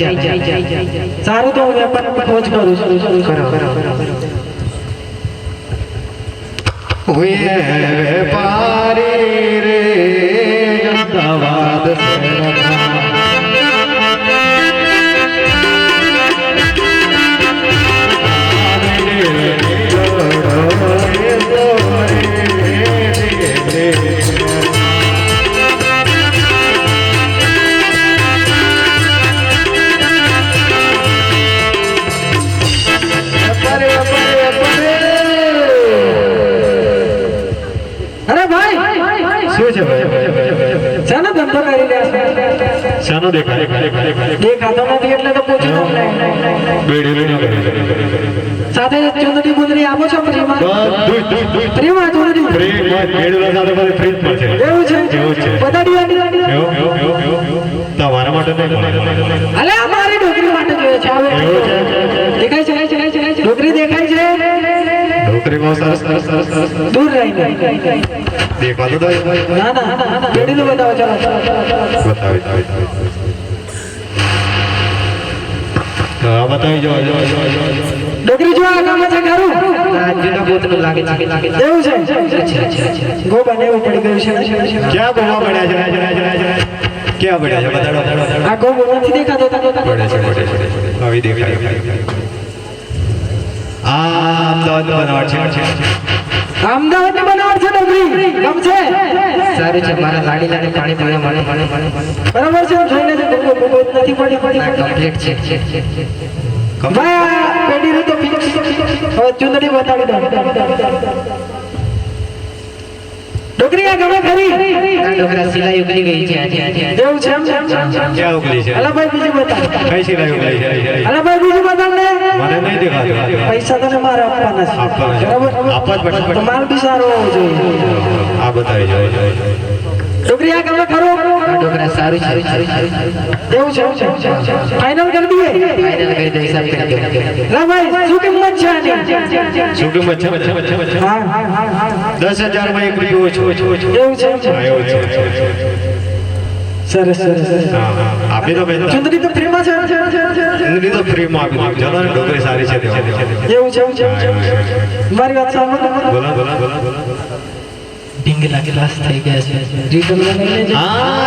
ચાલે સારું તો વેપાર પહોંચ કરું કરો કરો કરો શાનો દેખાય. દેખાતો નથી એટલે તો પૂછી લઉં બેડી લઈને સાથે ચુંદડી બુંદડી આપો છો ફ્રીમાં ફ્રીમાં ચુંદડી ફ્રી બેડી સાથે મારે ફ્રી જ મળશે એવું છે? એવું છે. બધા દિવાળી તમારા માટે નહીં અલે આ મારી ડોકરી માટે જોઈએ છે. આવે. દેખાય છે. દેખાય છે ડોકરી દેખાય છે. નોકરીમાં સરસ સરસ સરસ સરસ. દૂર રહીને દેખાતો ના ના ના બેડીનું બતાવો ચાલો. બતાવી. હા બતાવી જો ડોકરી જો આ કામ છે ખરું જૂના બોતનું લાગે છે લાગે છે. એવું છે? ગો બનેવું પડી ગયું છે. ક્યાં ગોબા પડ્યા છે? ક્યાં પડ્યા છે? બતાડો આ ગોબો નથી દેખાતો. પડે છે પડે છે આવી દેખાય. આ અમદાવાદ બનાવટ છે. અમદાવાદની બનાવટ છે ડોકરી ગમશે સારું છે મારા લાડી લાડી પાણી પાણી મળે મળે પાણી બરાબર છે જોઈને તો ગો ગો નથી પડી પડી કમ્પ્લીટ છે. કમ્પ્લીટ પેઢી નું તો ફિક્સ હવે ચુંદડી બતાડી દો ડોકરી આ ગમે ખરી. ડોકરા સિલાઈ ઉગલી ગઈ છે આજે આજે આજે. એવું છે ક્યાં ઉગલી છે? અલા ભાઈ બીજું બતા કઈ સિલાઈ ઉગલી છે? અલા ભાઈ બીજું બતા ને. મને નહીં દેખાતું. પૈસા તને મારે આપવાના છે. બરાબર? આપવા જ પડશે. તો માલ બી સારો હોવો જોઈએ. આ બતાવી જો ડોકરી આ ગમે ખરું. આ ડોકરા સારું છે. સારું સારું એવું છે એવું છે ફાઇનલ કરી દઈએ ફાઇનલ કરી દે હિસાબ કરી લા ભાઈ શું કિંમત છે આની શું કિંમત છે વચ્ચે વચ્ચે વચ્ચે હા હા હા હા દસ હજારમાં એક રૂપિયો ઓછો ઓછો એવું છે એવું છે સરસ સરસ દો બેન ચુંદડી તો છે તો ને ડોકરી સારી છે. એવું છે એવું છે મારી વાત સાંભળો થઈ ગયા છે હા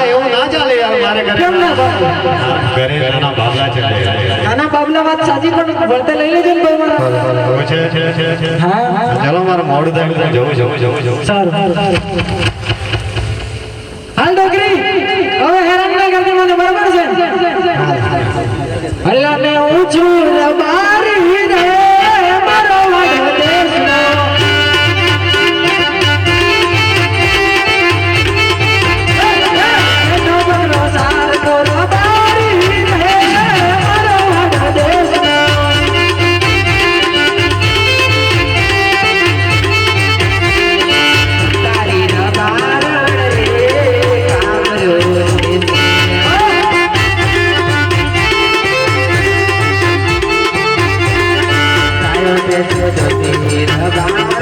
કેમ ના? ઘરે નાના બાબલા છે નાના બાબલા વાત સાચી પણ વળતે લઈ લેજો ને ભાઈ મારા છે છે છે હા. ચાલો મારે મોડું થાય જવું જવું જવું જવું. સારું હાલ ડોકરી હવે હેરાન ના કરતી મને બરાબર છે. અલ્લાહ ને ઊંચું રબારી રે જતી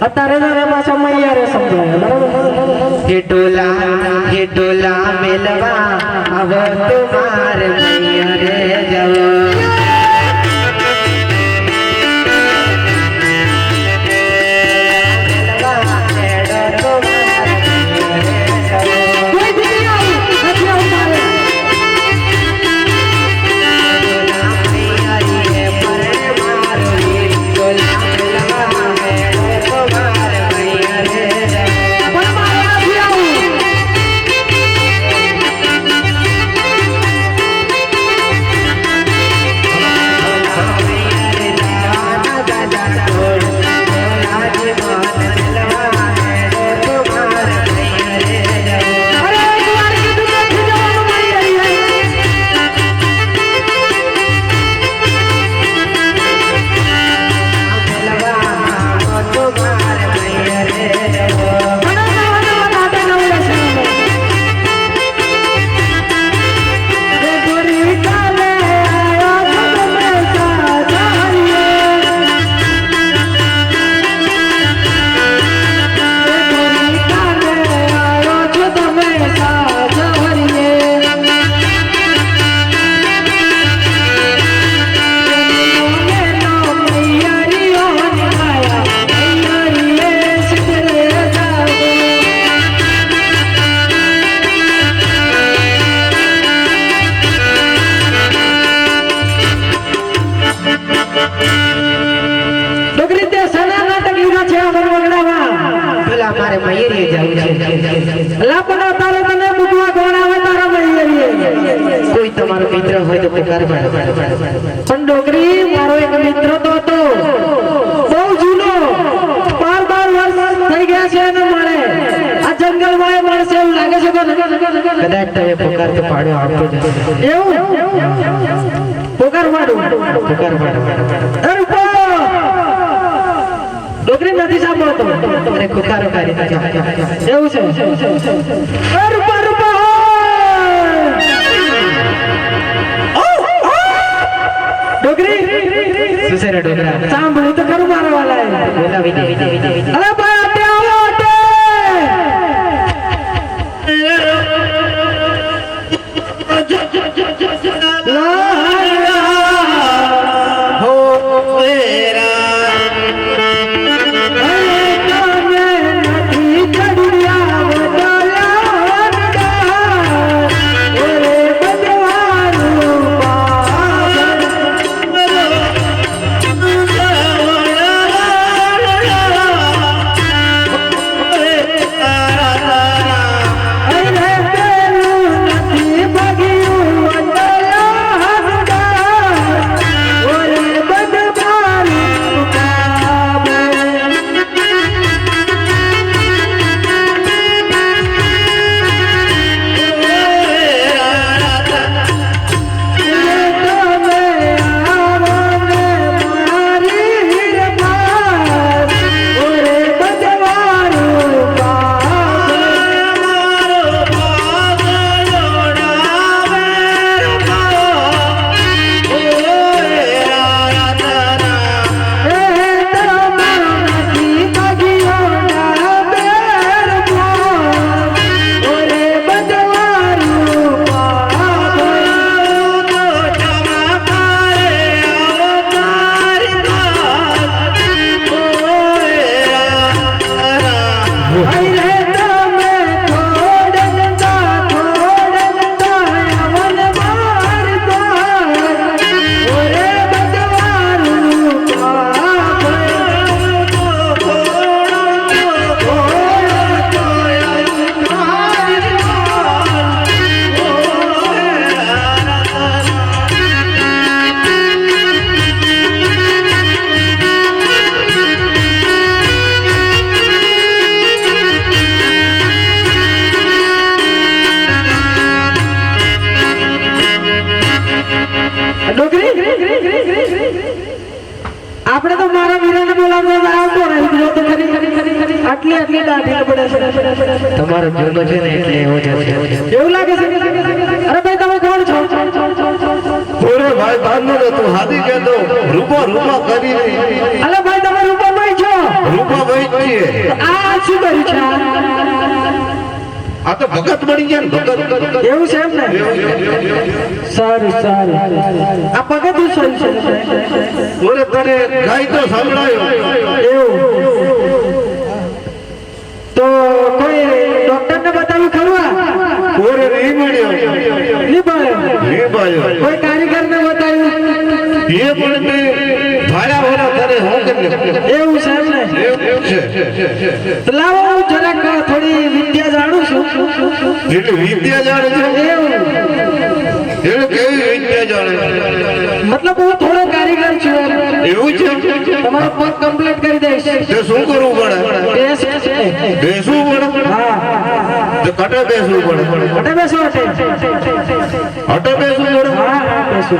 અત્યારે તો એમાં સમય યારે સમજાય. બરાબર? હે ડોલા મેલવા આવો તુમાર મૈયા નાટક છે, આ વગડામાં મારે મયુરી જવું છે. લાપડા તારે તને ગોણા હોય તારા મૈયરીએ. કોઈ તમારો મિત્ર હોય તો પુકાર પણ ડોગરી, મારો એક મિત્ર તો હતો. બહુ જૂનો. બાર બાર વર્ષ થઈ ગયા છે એને મળે. આ જંગલમાં એ મળશે એવું લાગે છે? કદાચ તમે પુકાર તો પાડો આપતો જ. એવું? પોકાર પાડો. પુકાર પાડો ડોગરી નથી સાંભળતો. અરે કુકારો કરી. એવું છે? અરે ઊભો, ઊભો! ડોગરી શું છે રે ડોગરા સાંભળ્યું તો કરું મારા વાલા તમારો જૂનો છે ને એટલે એવો જ એવું લાગે છે? અરે ભાઈ તમે કોણ છો? ઓરે ભાઈ બાંધો ને તું હાથી દો રૂપો રૂપો કરી અરે ભાઈ તમે રૂપો ભાઈ છો. રૂપો ભાઈ છીએ. આ શું કર્યું છે? આ? તો ભગત બની ગયા ને ભગત. એવું છે એમ ને સારું સારું. આ ભગત શું છે. ઓરે તને ગાય તો સાંભળાયો. એવું તો કોઈ ડોક્ટરને બતાવ્યું ખરું આ ઓરે નહીં મળ્યો નહીં મળ્યો નહીં મળ્યો કોઈ કારીગરને બતાવ્યું એ પણ તે ભાડા હોરા તને હું કરી એવું છે એમ ને? લાવો હું જરાક થોડી વિદ્યા જાણું છું. એટલે વિદ્યા જાણે છે. એવું. એટલે કેવી વિદ્યા જાણે મતલબ હું થોડો કારીગર છું એવું છે? તમારો પગ કમ્પ્લીટ કરી દઈશ. તે શું કરવું પડે. બેસવું પડે? હા. તો કટે બેસવું પડે. કટે બેસવું અટે હટે બેસવું પડે? હા હા બેસો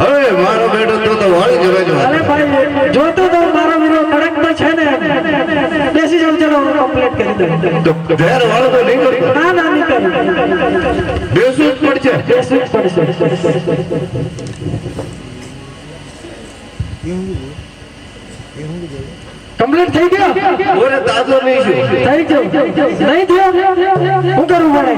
અરે મારો બેટો તો તો વાળી જવા જો અરે ભાઈ જોતો તો મારો વીરો કડક તો છે ને. બેસી જાવ ચલો કમ્પ્લીટ કરી દઉં. તો ઘેર વાળો તો નહીં કરતો. ના ના નહીં કરું. બેસવું જ પડશે. બેસવું જ પડશે. કમ્પ્લીટ થઈ ગયો? ઓરે તાજો નહીં છું થઈ ગયો. નહીં થયો? હું કરું પડે